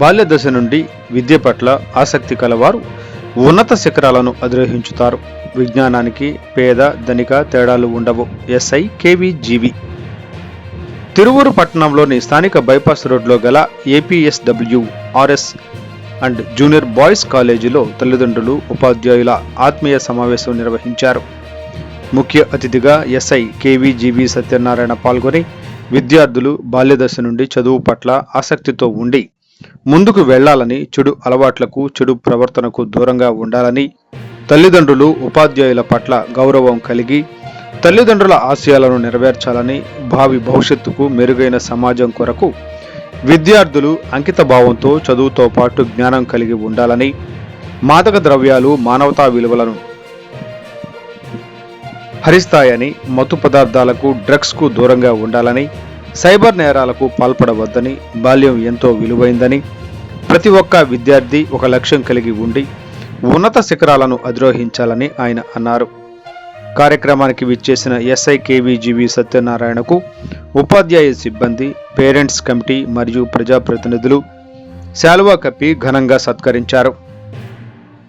బాల్య దశ నుండి విద్య పట్ల ఆసక్తి కలవారు ఉన్నత శిఖరాలను అధిరోహించుతారు. విజ్ఞానానికి పేద ధనిక తేడాలు ఉండవు. ఎస్ఐ కేవీజీవి తిరువూరు పట్టణంలోని స్థానిక బైపాస్ రోడ్లో గల APSW RS and junior boys కాలేజీలో తల్లిదండ్రులు ఉపాధ్యాయుల ఆత్మీయ సమావేశం నిర్వహించారు. ముఖ్య అతిథిగా ఎస్ఐ కేవీజీవి సత్యనారాయణ పాల్గొని విద్యార్థులు బాల్యదశ నుండి చదువు పట్ల ఆసక్తితో ఉండి ముందుకు వెళ్ళాలని చెడు అలవాట్లకు చెడు ప్రవర్తనకు దూరంగా ఉండాలని తల్లిదండ్రులు ఉపాధ్యాయుల పట్ల గౌరవం కలిగి తల్లిదండ్రుల ఆశయాలను నెరవేర్చాలని భావి భవిష్యత్తుకు మెరుగైన సమాజం కొరకు విద్యార్థులు అంకిత భావంతో చదువుతో పాటు జ్ఞానం కలిగి ఉండాలని మాదక ద్రవ్యాలు మానవతా విలువలను హరిస్తాయని మత్తు పదార్థాలకు డ్రగ్స్కు దూరంగా ఉండాలని సైబర్ నేరాలకు పాల్పడవద్దని బాల్యం ఎంతో విలువైందని ప్రతి ఒక్క విద్యార్థి ఒక లక్ష్యం కలిగి ఉండి ఉన్నత శిఖరాలను అధిరోహించాలని ఆయన అన్నారు. కార్యక్రమానికి విచ్చేసిన ఎస్ఐ కేవీజీవి సత్యనారాయణకు ఉపాధ్యాయ సిబ్బంది పేరెంట్స్ కమిటీ మరియు ప్రజాప్రతినిధులు శాలువా కప్పి ఘనంగా సత్కరించారు.